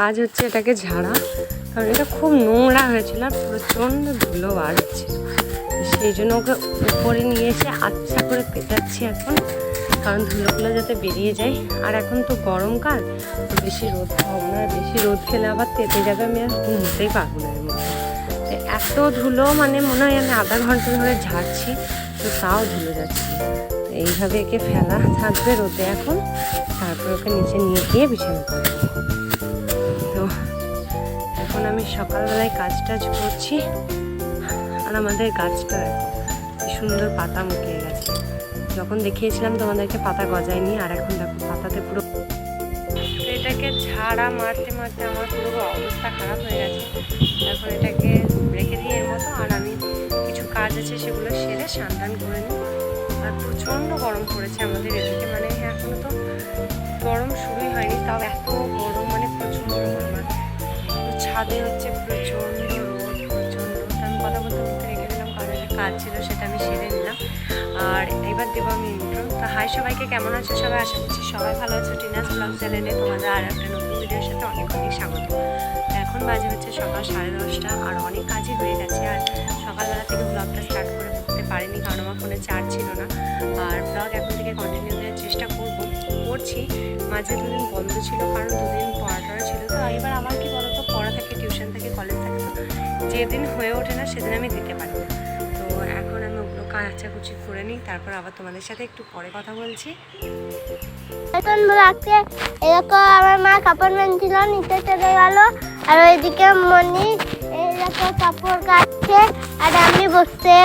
কাজ হচ্ছে এটাকে ঝাড়া। কারণ এটা খুব নোংরা হয়েছিল আর প্রচণ্ড ধুলো হচ্ছিল। সেই জন্য ওকে উপরে নিয়ে এসে আচ্ছা করে পেটাচ্ছি এখন। কারণ ধুলোগুলো যাতে বেরিয়ে যায়। আর এখন তো গরমকাল বেশি রোদ খাব না। বেশি রোদ খেলে আবার তেতে যাবে আমি আর ঘুমোতেই পারব না এত ধুলো মানে মনে হয় আমি আধা ঘণ্টা ধরে ঝাড়ছি, তো তাও ধুলো যাচ্ছে এইভাবে একে ফেলা থাকবে রোদে এখন। তারপর ওকে নিচে নিয়ে গিয়ে বিছানা এখন আমি সকালবেলায় কাজ টাজ করছি। আর আমাদের গাছটা সুন্দর পাতা মুখিয়ে গেছে। যখন দেখিয়েছিলাম তোমাদেরকে পাতা গজায়নি, আর এখন দেখো পাতাতে পুরো এটাকে ঝাড়া মারতে মারতে আমার পুরো অবস্থা খারাপ হয়ে গেছে। এখন এটাকে রেখে দিয়ে এর মতো, আর আমি কিছু কাজ আছে সেগুলো সেরে স্নান টান করে নিই। আর প্রচণ্ড গরম পড়েছে আমাদের এদিকে মানে এখনও তো গরম শুরুই হয়নি, তাও এত গরম ছাদে হচ্ছে প্রচণ্ড রোদ, প্রচণ্ড আমি কথা বলতে বলতে রেখে দিলাম কারণ কাজ ছিল, সেটা আমি সেরে নিলাম। আর এবার দেবো আমি ইন্ট্রো তো হাই সবাইকে, কেমন আছো সবাই? আশা করছি সবাই ভালো আছো। টিনাস ব্লগ চ্যানেলে তোমাদের আর একটা নতুন ভিডিওর সাথে অনেক অনেক স্বাগত। এখন বাজে হচ্ছে সকাল সাড়ে দশটা, আর অনেক কাজই হয়ে গেছে। আর সকালবেলা থেকে ব্লগটা স্টার্ট করে করতে পারিনি, কারণ আমার ফোনে চার্জ ছিল না। আর ব্লগ এখন থেকে কন্টিনিউ দেওয়ার চেষ্টা করব, করছি। মাঝে দুদিন বন্ধ ছিল, কারণ দুদিন পড়াটাও ছিল। তো এবার আমার কি থাকে টিউশন থাকে কলেজ থাকে তো যেদিন হয়ে ওঠে না সেদিন আমি দিতে পারি। না তো এখন আমি ওগুলো কাচাকুচি করে নিই, তারপর আবার তোমাদের সাথে একটু পরে কথা বলছি। এখন ব্লগকে এরকম আমার মা কাপড় মেনছিল, নিচে চলে গেল, আর ওইদিকে মনি এরকম কাপড় কাটছে, আর আমি বসে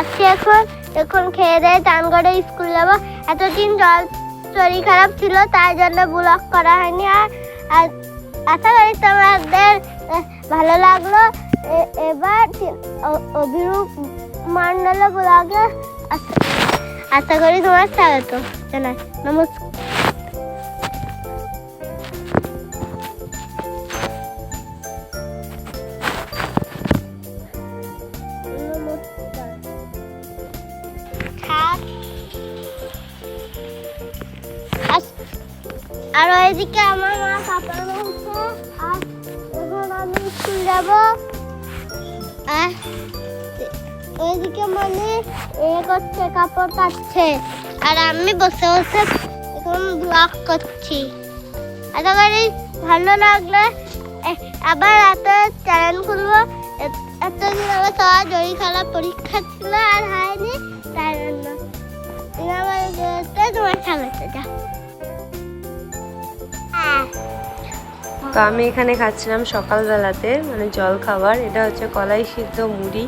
আছি এখন। এখন খেয়ে দিয়ে চান করে স্কুল যাব। এতদিন জল শরীর খারাপ ছিল, তাই জন্য ব্লগ করা হয়নি। আর আশা করি তোমাদের ভালো লাগল। এবার অভিরূপ মণ্ডল ব্লগে আশা করি তোমার স্বাগত জানাই। নমস্কার। যাব। ওইদিকে মানে এ করছে, কাপড় কাটছে। আর আমি বসে বসে এখন ব্লগ করছি। আশা করি ভালো লাগলে আবার এত চ্যানেল খুলবো। এতদিন আমার সবার জড়ি খেলা পরীক্ষা ছিল আর হয়নি, তাই জন্য। তোমার স্বাগত যা তো আমি এখানে খাচ্ছিলাম সকালবেলাতে মানে জল খাবার। এটা হচ্ছে কলাই সিদ্ধ মুড়ি।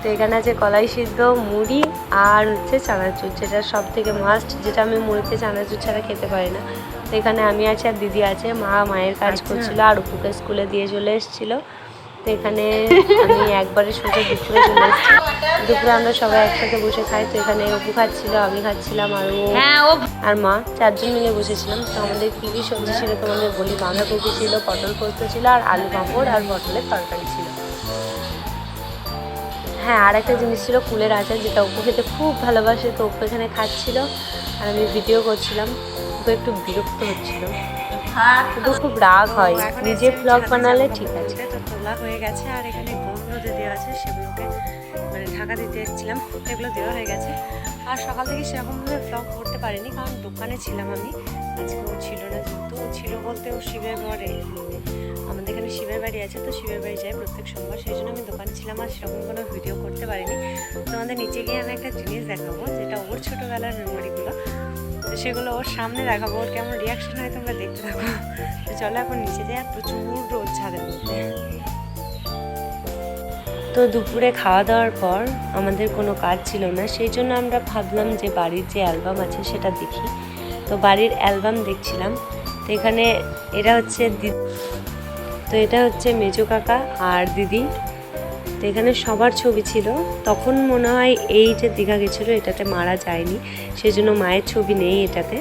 তো এখানে আছে কলাই সিদ্ধ মুড়ি আর হচ্ছে চানাচুর যেটা সব থেকে মাস্ট যেটা আমি মুড়িতে চানাচুর ছাড়া খেতে পারি না। তো এখানে আমি আছি আর দিদি আছে মা মায়ের কাজ করছিল আর উপকে স্কুলে দিয়ে চলে এসেছিল। তো এখানে আমি একবারে শুধু দুপুরে চলে এসেছি। দুপুরে আমরা সবাই একসাথে বসে খাই তো এখানে অপু খাচ্ছিল আমি খাচ্ছিলাম আর ও আর মা চারজন মিলে বসেছিলাম। তো আমাদের কী কী সবজি ছিল তোমাদের বলি বাঁধাকপি ছিল পটল পোস্ত ছিল আর আলু পাঁপড় আর পটলের তরকারি ছিল। হ্যাঁ আর একটা জিনিস ছিল কুলের আচার যেটা অপু খেতে খুব ভালোবাসে তো অপু এখানে খাচ্ছিল। আর আমি ভিডিও করছিলাম ওকে একটু বিরক্ত হচ্ছিল। কিন্তু খুব রাগ হয়। নিজে ব্লগ বানালে ঠিক আছে। তো তোলা হয়ে গেছে আর এখানে যে দেওয়া আছে, সেগুলোকে মানে ঢাকা দিতে এসেছিলাম, এগুলো দেওয়া হয়ে গেছে। আর সকাল থেকে সেরকমভাবে ব্লগ করতে পারিনি, কারণ দোকানে ছিলাম আমি। আজকে ও ছিল না, যেহেতু ছিল বলতে ও শিবের ঘরে। আমাদের এখানে শিবের বাড়ি আছে, তো শিবের বাড়ি যাই প্রত্যেক সোমবার। সেই জন্য আমি দোকানে ছিলাম, আর সেরকম কোনো ভিডিও করতে পারিনি। তোমাদের নিচে গিয়ে আমি একটা জিনিস দেখাবো, যেটা ওর ছোটোবেলার মেমোরিগুলো তো সেগুলো ওর সামনে দেখাবো, ওর কেমন রিয়াকশন হয় তোমরা দেখতে থাকো। তো চলো এখন নিচে যাই, আর প্রচুর রোদ ছাদের মধ্যে। তো দুপুরে খাওয়া দাওয়ার পর আমাদের কোনো কাজ ছিল না, সেই জন্য আমরা ভাবলাম যে বাড়ির যে অ্যালবাম আছে সেটা দেখি। তো বাড়ির অ্যালবাম দেখছিলাম, তো এখানে এরা হচ্ছে তো এটা হচ্ছে মেজো কাকা আর দিদি। তো এখানে সবার ছবি ছিল। তখন মনে হয় এই যে দীঘা গেছিল, এটাতে মারা যায়নি। সেই জন্য মায়ের ছবি নেই এটাতে।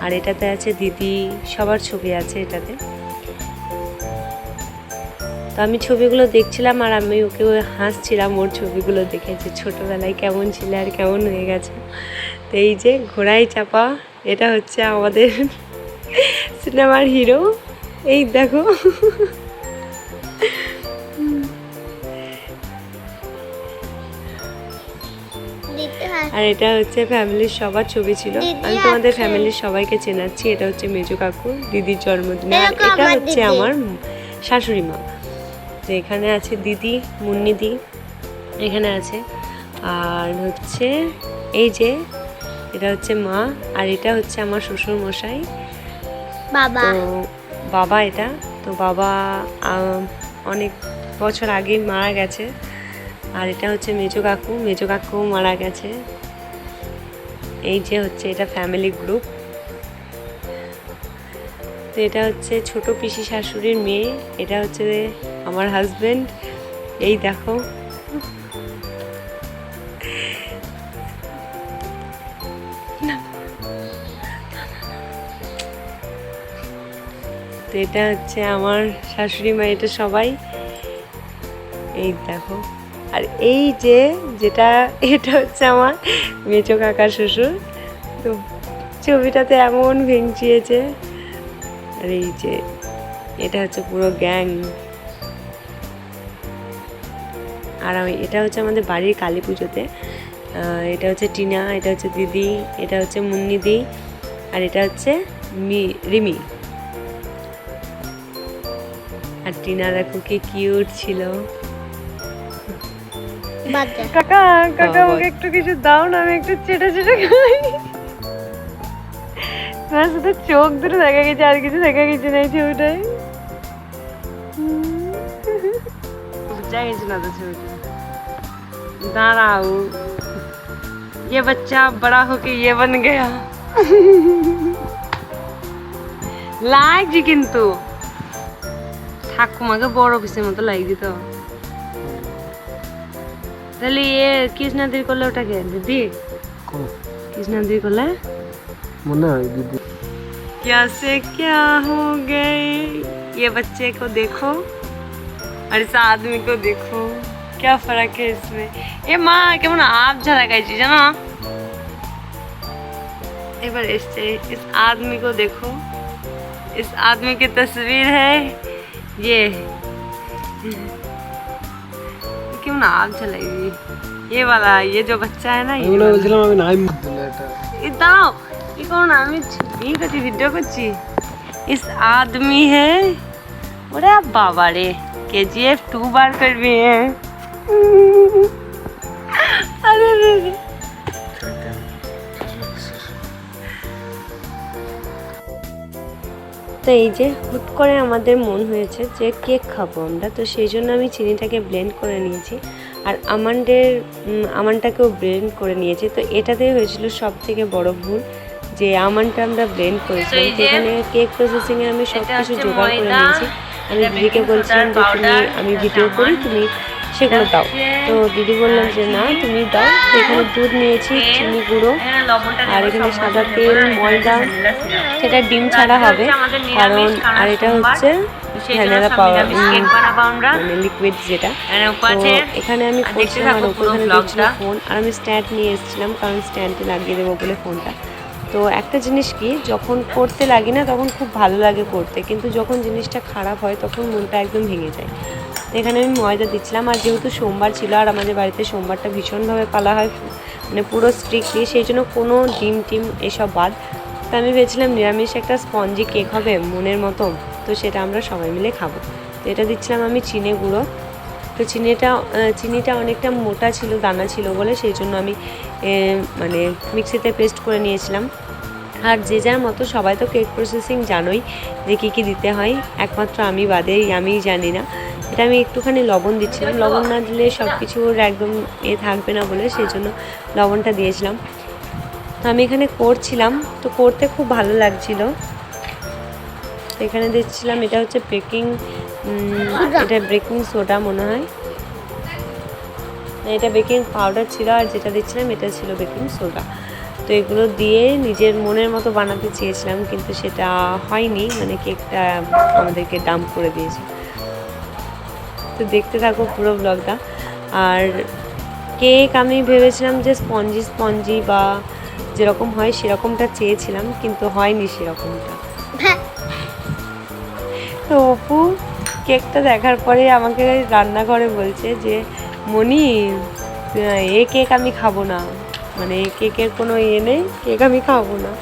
আর এটাতে আছে দিদি, সবার ছবি আছে এটাতে। তো আমি ছবিগুলো দেখছিলাম আর আমি ওকে হাসছিলাম ওর ছবিগুলো দেখে যে ছোটোবেলায় কেমন ছিল আর কেমন হয়ে গেছে। তো এই যে ঘোড়ায় চাপা, এটা হচ্ছে আমাদের সিনেমার হিরো। এই দেখো। আর এটা হচ্ছে ফ্যামিলির সবার ছবি ছিল। আমি তোমাদের ফ্যামিলির সবাইকে চেনাচ্ছি। এটা হচ্ছে মেজু কাকু দিদির জন্মদিনে। আর এটা হচ্ছে আমার শাশুড়ি মা। তো এখানে আছে দিদি মুন্নিদি এখানে আছে। আর হচ্ছে এই যে এটা হচ্ছে মা আর এটা হচ্ছে আমার শ্বশুর মশাই। বাবা। তো বাবা এটা। তো বাবা অনেক বছর আগেই মারা গেছে। আর এটা হচ্ছে মেজো কাকু। মেজো কাকু মারা গেছে। এই যে হচ্ছে এটা ফ্যামিলি গ্রুপ তো এটা হচ্ছে ছোট পিসি শাশুড়ির মেয়ে। এটা হচ্ছে আমার হাজব্যান্ড এই দেখো। তো এটা হচ্ছে আমার শাশুড়ি মা, এটা সবাই। এই দেখো। আর এই যে যেটা, এটা হচ্ছে আমার মেচো কাকার শ্বশুর। তো ছবিটাতে এমন ভেঙচিয়েছে। আর এই যে, এটা হচ্ছে পুরো গ্যাং। আর এটা হচ্ছে আমাদের বাড়ির কালী পুজোতে। এটা হচ্ছে টিনা, এটা হচ্ছে দিদি, এটা হচ্ছে মুন্নিদি আর এটা হচ্ছে মি, রিমি। আর টিনা দেখো কি কিউট ছিল। কাকা কাকা বাবা। আমাকে একটু কিছু দাও না আমি একটু চেটে চেটে খাই তোমার শুধু চোখ দুটো দেখা গেছে আর কিছু দেখা গেছে না এই ছবিটায় বুঝা গেছে না তো ছবিটা দাঁড়াও ये बच्चा बड़ा होके ये बन गया লাগছে কিন্তু ঠাকুমাকে বড় পিসের মতো লাগিয়ে দিত তাহলে ইয়ে কৃষ্ণাদির করলে ওটাকে দিদি কৃষ্ণাদির করলে মনে হয় দিদি क्या से क्या हो गए ये बच्चे को देखो और इस आदमी को देखो क्या फर्क है इसमें এ মা কেমন আপ ঝাড়া গাইছি জানো এবার এসছে इस आदमी को देखो इस आदमी की तस्वीर है ये কেমন আপ ঝালাই ये वाला ये जो बच्चा है ना ये এগুলো वाला। বলছিলাম আমি নাই দিলে এটা এ দাঁড়াও কি করো না আমি ই করছি ভিডিও করছি ইস আদমি হে ওরে বাবা রে কেজিএফ টু বার করবি হ্যাঁ আরে রে তো এই যে হুট করে আমাদের মন হয়েছে যে কেক খাব আমরা তো সেই জন্য আমি চিনিটাকে ব্লেন্ড করে নিয়েছি। আর আমান্ডের আমানটাকেও ব্লেন্ড করে নিয়েছি। তো এটাতেই হয়েছিল সব থেকে বড় ভুল যে আমানটা আমরা ব্লেন্ড করেছিলাম। তো এখানে কেক প্রসেসিং এ আমি সব কিছু জোগাড় করে নিয়েছি। আমি দিদিকে বলছিলাম যে তুমি আমি ভিডিও করি তুমি সেগুলো দাও। তো দিদি বললাম যে না তুমি দাও। এখানে দুধ নিয়েছি চিনি গুঁড়ো আর এখানে সাদা তেল ময়দা। সেটা ডিম ছাড়া হবে কারণ আর এটা হচ্ছে ভ্যানিলা পাউডার মানে লিকুইড যেটা। তো এখানে আমি করছিলাম আর ওখানে দিচ্ছিল ফোন আর আমি স্ট্যান্ড নিয়ে এসেছিলাম কারণ স্ট্যান্ডে লাগিয়ে দেবো বলে ফোনটা তো একটা জিনিস কি যখন করতে লাগি না তখন খুব ভালো লাগে করতে। কিন্তু যখন জিনিসটা খারাপ হয় তখন মনটা একদম ভেঙে যায়। এখানে আমি ময়দা দিচ্ছিলাম আর যেহেতু সোমবার ছিল আর আমাদের বাড়িতে সোমবারটা ভীষণভাবে পালা হয় মানে পুরো স্ট্রিক্টলি সেই জন্য কোনো ডিম টিম এসব বাদ। তো আমি ভেবেছিলাম নিরামিষ একটা স্পঞ্জি কেক হবে মনের মতো, তো সেটা আমরা সবাই মিলে খাব। তো এটা দিচ্ছিলাম আমি চিনে গুঁড়ো। তো চিনিটা চিনিটা অনেকটা মোটা ছিল, দানা ছিল বলে সেই জন্য আমি মানে মিক্সিতে পেস্ট করে নিয়েছিলাম। আর যে যার মতো সবাই তো কেক প্রসেসিং জানোই যে কী কী দিতে হয়, একমাত্র আমি বাদে আমিই জানি না। এটা আমি একটুখানি লবণ দিচ্ছিলাম। লবণ না দিলে সব কিছুর একদম এ থাকবে না বলে সেই জন্য লবণটা দিয়েছিলাম। তো আমি এখানে করছিলাম। তো করতে খুব ভালো লাগছিল। এখানে দিচ্ছিলাম, এটা হচ্ছে বেকিং এটা বেকিং সোডা মনে হয়। এটা বেকিং পাউডার ছিল আর যেটা দিচ্ছিলাম এটা ছিল বেকিং সোডা তো এগুলো দিয়ে নিজের মনের মতো বানাতে চেয়েছিলাম, কিন্তু সেটা হয়নি। মানে কেকটা আমাদেরকে ডাম্প করে দিয়েছে। তো দেখতে থাকো পুরো ব্লগটা আর কেক আমি ভেবেছিলাম যে স্পঞ্জি স্পঞ্জি বা যেরকম হয় সেরকমটা চেয়েছিলাম, কিন্তু হয়নি সেরকমটা। তো অপু কেকটা দেখার পরে আমাকে রান্নাঘরে বলছে যে, মনি এ কেক আমি খাব না। মানে কেকের কোনো ইয়ে নেই কেক আমি খাব না।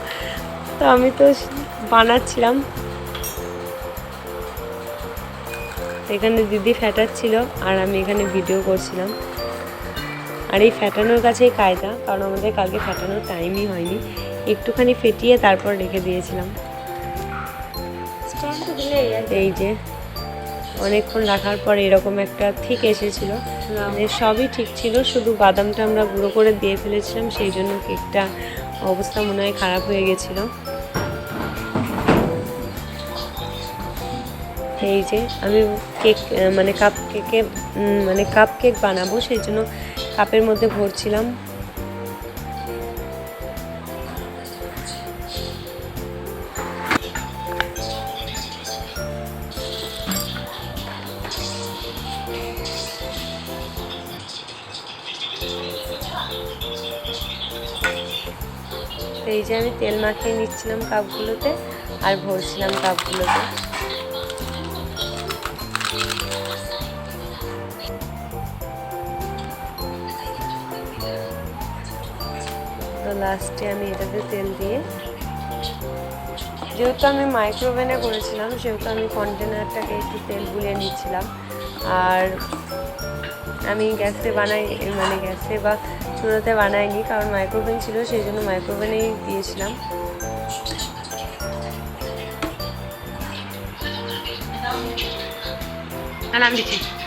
তো আমি তো বানাচ্ছিলাম। এখানে দিদি ফ্যাটাচ্ছিল আর আমি এখানে ভিডিও করছিলাম। আর এই ফ্যাটানোর কাছেই কায়দা কারণ আমাদের কালকে ফ্যাটানোর টাইমই হয়নি। একটুখানি ফেটিয়ে তারপর রেখে দিয়েছিলাম। এই যে অনেকক্ষণ রাখার পর এরকম একটা ঠিক এসেছিল। মানে সবই ঠিক ছিল শুধু বাদামটা আমরা গুঁড়ো করে দিয়ে ফেলেছিলাম সেই জন্য কেকটা অবস্থা মনে হয় খারাপ হয়ে গেছিল। এই যে আমি কেক মানে কাপ কেকে মানে কাপ কেক বানাবো, সেই জন্য কাপের মধ্যে ভরছিলাম। এই যে আমি তেল মাখিয়ে নিচ্ছিলাম কাপগুলোতে আর ভরছিলাম কাপগুলোতে লাস্টে আমি এটাতে তেল দিয়ে, যেহেতু আমি মাইক্রোওভেনে করেছিলাম, সেহেতু আমি কন্টেনারটাকে একটু তেল বুলিয়ে নিচ্ছিলাম। আর আমি গ্যাসে বানাই মানে গ্যাসে বা চুলোতে বানাইনি, কারণ মাইক্রোওভেন ছিল, সেই জন্য মাইক্রোওভেনেই দিয়েছিলাম। তো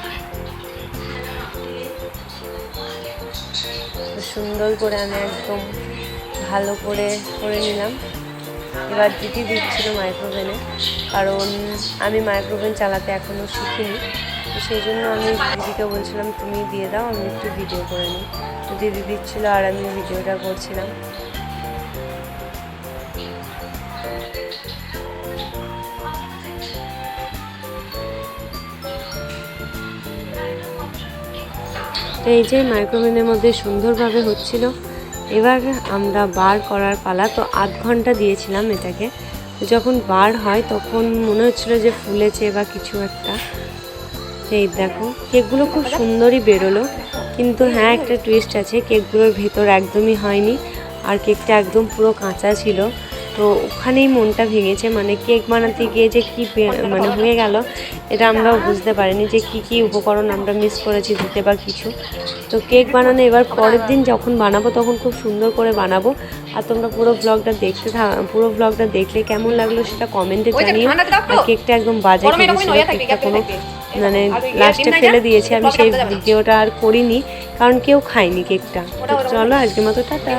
সুন্দর করে আমি একদম ভালো করে করে নিলাম। এবার দিদি দিচ্ছিল মাইক্রোভেনে কারণ আমি মাইক্রোওভেন চালাতে এখনও শিখিনি। তো সেই জন্য আমি দিদিকে বলছিলাম, তুমি দিয়ে দাও, আমি একটু ভিডিও করে নিই। তো দিদি দিচ্ছিল আর আমি ভিডিওটা করছিলাম। তো এই যে মাইক্রোওভেনের মধ্যে সুন্দরভাবে হচ্ছিল, এবার আমরা বার করার পালা, তো আধ ঘণ্টা দিয়েছিলাম এটাকে। যখন বার হয়, তখন মনে হচ্ছিল যে ফুলেছে বা কিছু একটা। এই দেখো, কেকগুলো খুব সুন্দরই বেরোলো, কিন্তু হ্যাঁ একটা টুইস্ট আছে, কেকগুলোর ভেতর একদমই হয়নি, আর কেকটা একদম পুরো কাঁচা ছিল। তো ওখানেই মনটা ভেঙেছে মানে কেক বানাতে গিয়ে যে কী মানে হয়ে গেল এটা আমরাও বুঝতে পারিনি যে কি কি উপকরণ আমরা মিস করেছি দিতে বা কিছু। তো কেক বানানো এবার পরের দিন যখন বানাবো তখন খুব সুন্দর করে বানাবো। আর তোমরা পুরো ব্লগটা দেখতে থা- পুরো ব্লগটা দেখলে কেমন লাগল সেটা কমেন্টে জানিও। আর কেকটা একদম বাজে কেকটা কোনো মানে লাস্টে ফেলে দিয়েছি আমি সেই ভিডিওটা আর করিনি কারণ কেউ খায়নি কেকটা। চলো আজকের মতো টাটা।